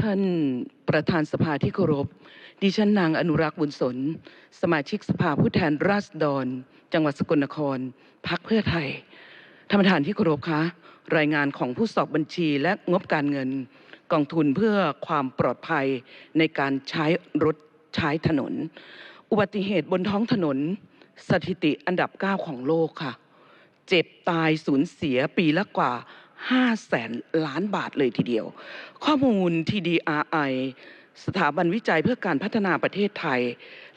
ท่านประธานสภาที่เคารพ ดิฉันนางอนุรักษ์บุญสน สมาชิกสภาผู้แทนราษฎร จังหวัดสกลนคร พักเพื่อไทย ท่านประธานที่เคารพคะ รายงานของผู้สอบบัญชีและงบการเงิน กองทุนเพื่อความปลอดภัยในการใช้รถใช้ถนน อุบัติเหตุบนท้องถนน สถิติอันดับ 9 ของโลกค่ะ เจ็บตายสูญเสียปีละกว่า 5แสนล้านบาทเลยทีเดียว ข้อมูล TDRI สถาบันวิจัยเพื่อการพัฒนาประเทศไทย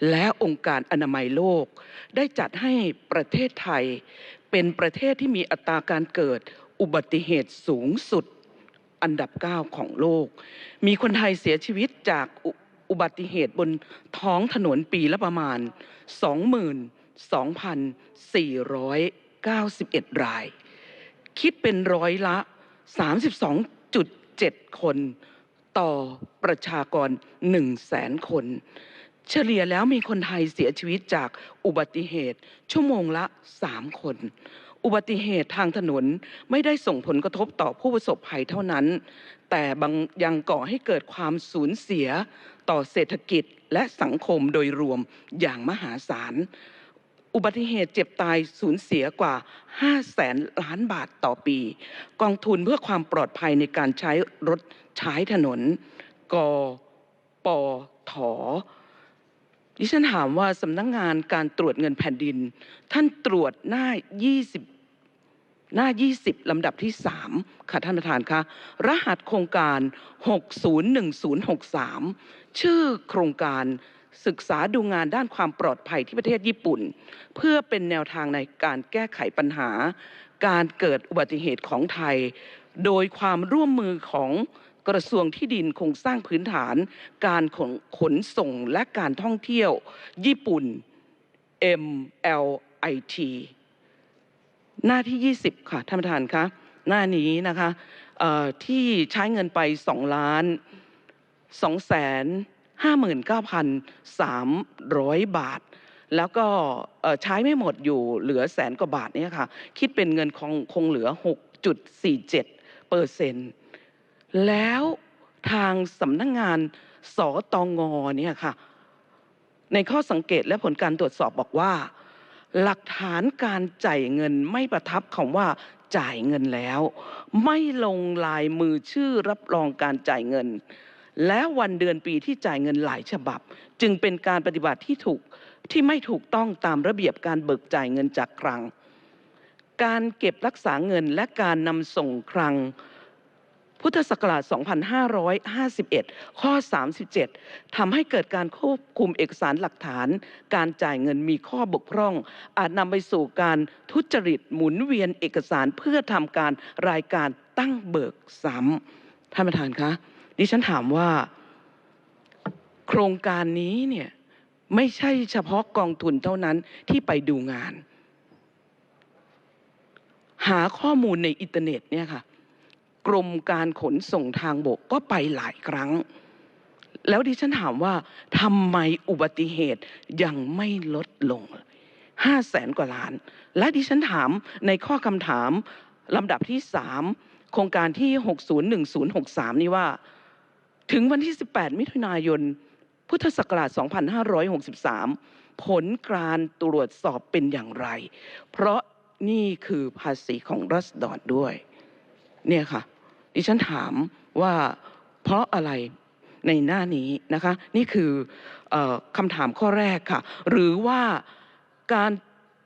และองค์การอนามัยโลก ได้จัดให้ประเทศไทย เป็นประเทศที่มีอัตราการเกิดอุบัติเหตุสูงสุดอันดับ 9 ของโลก มีคนไทยเสียชีวิตจากอุอุบัติเหตุบนท้องถนนปีละประมาณ 22,491 ราย คิดเป็นร้อยละ 32.7 คน ต่อประชากร1แสนคน เฉลี่ยแล้วมีคนไทยเสียชีวิตจากอุบัติเหตุ ชั่วโมงละ 3 คน อุบัติเหตุทางถนนไม่ได้ส่งผลกระทบต่อผู้ประสบภัยเท่านั้น แต่บางยังก่อให้เกิดความสูญเสียต่อเศรษฐกิจและสังคมโดยรวมอย่างมหาศาล อุบัติเหตุเจ็บตายสูญเสียกว่า 5 แสนล้านบาทต่อปี กองทุนเพื่อความปลอดภัยในการใช้รถใช้ถนน กปทดิฉันถามว่าสำนักงงานการตรวจเงินแผ่นดิน ท่านตรวจหน้า 20 หน้า 20 ลำดับที่ 3 ค่ะท่านประธานคะรหัสโครงการ 601063 ชื่อโครงการ ศึกษาดูงานด้านความปลอดภัยที่ประเทศญี่ปุ่น เพื่อเป็นแนวทางในการแก้ไขปัญหา การเกิดอุบัติเหตุของไทย โดยความร่วมมือของกระทรวงที่ดินโครงสร้างพื้นฐาน การขนขนส่งและการท่องเที่ยว ญี่ปุ่น MLIT หน้าที่ 20 ค่ะ ท่านประธานคะหน้านี้นะคะที่ใช้เงินไป 2 ล้าน2แสน 59,300 บาท แล้วก็ใช้ไม่หมดอยู่เหลือแสนกว่าบาทเนี่ยค่ะ คิดเป็นเงินคงคงเหลือ 6.47เปอร์เซ็นต์แล้วทางสำนักงงานสตงเนี่ยค่ะ ในข้อสังเกตและผลการตรวจสอบบอกว่า หลักฐานการจ่ายเงินไม่ประทับคำว่าจ่ายเงินแล้ว ไม่ลงลายมือชื่อรับรองการจ่ายเงิน และวันเดือนปีที่จ่ายเงินหลายฉบับ จึงเป็นการปฏิบัติที่ถูกที่ไม่ถูกต้องตามระเบียบการเบิกจ่ายเงินจากคลัง การเก็บรักษาเงินและการนำส่งคลังพุทธศักราช 2551 ข้อ 37ทำให้เกิดการควบคุมเอกสารหลักฐาน การจ่ายเงินมีข้อบกพร่อง อาจนำไปสู่การทุจริตหมุนเวียนเอกสารเพื่อทำการรายการตั้งเบิกซ้ำท่านประธานคะ ดิฉันถามว่า โครงการนี้เนี่ยไม่ใช่เฉพาะกองทุนเท่านั้นที่ไปดูงาน หาข้อมูลในอินเทอร์เน็ตเนี่ยค่ะ กรมการขนส่งทางบกก็ไปหลายครั้ง แล้วดิฉันถามว่าทำไมอุบัติเหตุยังไม่ลดลงห้าแสนกว่าล้าน และดิฉันถามในข้อคำถามลำดับที่สามโครงการที่ 601063 นี่ว่า ถึงวันที่ 18 มิถุนายน พุทธศักราช 2563 ผลการตรวจสอบเป็นอย่างไร เพราะนี่คือภาษีของรัษฎรด้วย เนี่ยค่ะ ดิฉันถามว่าเพราะอะไรในหน้านี้นะคะ นี่คือเออคำถามข้อแรกค่ะ หรือว่าการ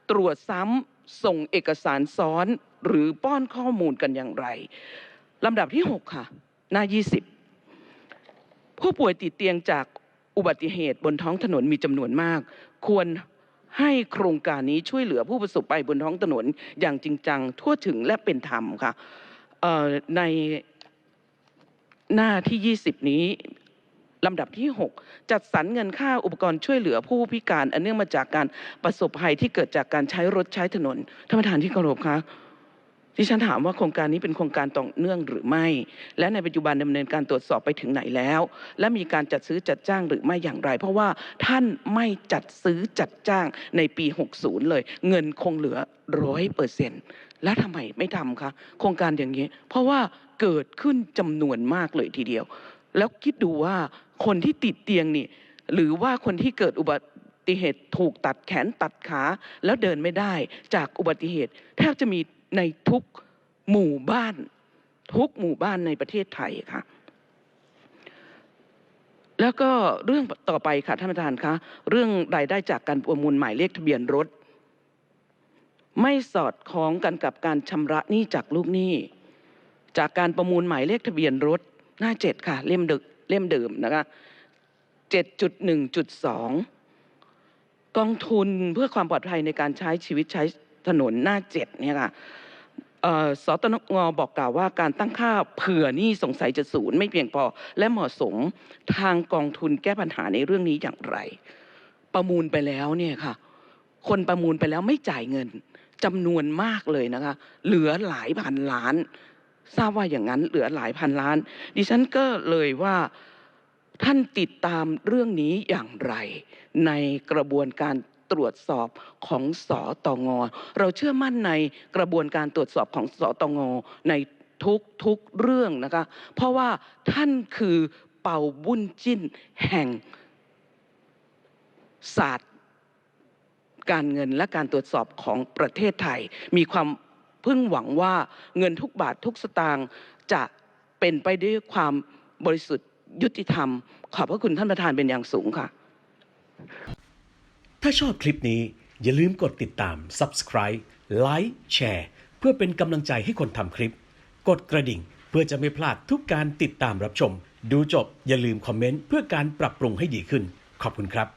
ตรวจซ้ำส่งเอกสารซ้อนหรือป้อนข้อมูลกันอย่างไรลำดับที่ 6 ค่ะ หน้า 20 ผู้ป่วยติดเตียงจากอุบัติเหตุบนท้องถนนมีจำนวนมาก ควรให้โครงการนี้ช่วยเหลือผู้ประสบภัยบนท้องถนนอย่างจริงจัง ทั่วถึงและเป็นธรรมค่ะในหน้าที่ 20 นี้ลำดับที่ 6 จัดสรรเงินค่าอุปกรณ์ช่วยเหลือผู้พิการ อันเนื่องมาจากการประสบภัยที่เกิดจากการใช้รถใช้ถนนท่านประธานที่เคารพคะ ที่ฉันถามว่าโครงการนี้เป็นโครงการต่อเนื่องหรือไม่ และในปัจจุบันดำเนินการตรวจสอบไปถึงไหนแล้ว และมีการจัดซื้อจัดจ้างหรือไม่อย่างไร เพราะว่าท่านไม่จัดซื้อจัดจ้างในปี 60 เลย เงินคงเหลือร้อยเปอร์เซ็นต์แล้วทำไมไม่ทำคะโครงการอย่างนี้ เพราะว่าเกิดขึ้นจำนวนมากเลยทีเดียว แล้วคิดดูว่าคนที่ติดเตียงนี่ หรือว่าคนที่เกิดอุบัติเหตุถูกตัดแขนตัดขา แล้วเดินไม่ได้จากอุบัติเหตุ แทบจะมี ในทุกหมู่บ้าน ทุกหมู่บ้านในประเทศไทยค่ะ แล้วก็เรื่องต่อไปค่ะท่านประธานคะเรื่องรายได้จากการประมูลหมายเลขทะเบียนรถ ไม่สอดคล้องกันกับการชำระหนี้จากลูกหนี้ จากการประมูลหมายเลขทะเบียนรถ หน้าเจ็ดค่ะ เล่มเดิมเล่มเดิมนะคะเจ็ดจุดหนึ่งจุดสองกองทุนเพื่อความปลอดภัยในการใช้ชีวิตใช้ ถนนหน้าเจ็ดเนี่ยค่ะสตนงบอกกล่าวว่าการตั้งค่าเผื่อนี้สงสัยจะศูนย์ไม่เพียงพอ และเหมาะสมทางกองทุนแก้ปัญหาในเรื่องนี้อย่างไร ประมูลไปแล้วเนี่ยค่ะ คนประมูลไปแล้วไม่จ่ายเงินจำนวนมากเลยนะคะ เหลือหลายพันล้าน ทราบว่าอย่างนั้นเหลือหลายพันล้าน ดิฉันก็เลยว่าท่านติดตามเรื่องนี้อย่างไร ในกระบวนการ ตรวจสอบของสอตงเราเชื่อมั่นในกระบวนการตรวจสอบของสอตงในทุกทุกเรื่องนะคะ เพราะว่าท่านคือเป่าบุญจิ้นแห่งศาสตร์การเงินและการตรวจสอบของประเทศไทย มีความพึ่งหวังว่าเงินทุกบาททุกสตางค์จะเป็นไปด้วยความบริสุทธิ์ยุติธรรม ขอบพระคุณท่านประธานเป็นอย่างสูงค่ะ ถ้าชอบคลิปนี้อย่าลืมกดติดตาม Subscribe Like แชร์เพื่อเป็นกำลังใจให้คนทำคลิป กดกระดิ่งเพื่อจะไม่พลาดทุกการติดตามรับชม ดูจบอย่าลืมคอมเมนต์เพื่อการปรับปรุงให้ดีขึ้น ขอบคุณครับ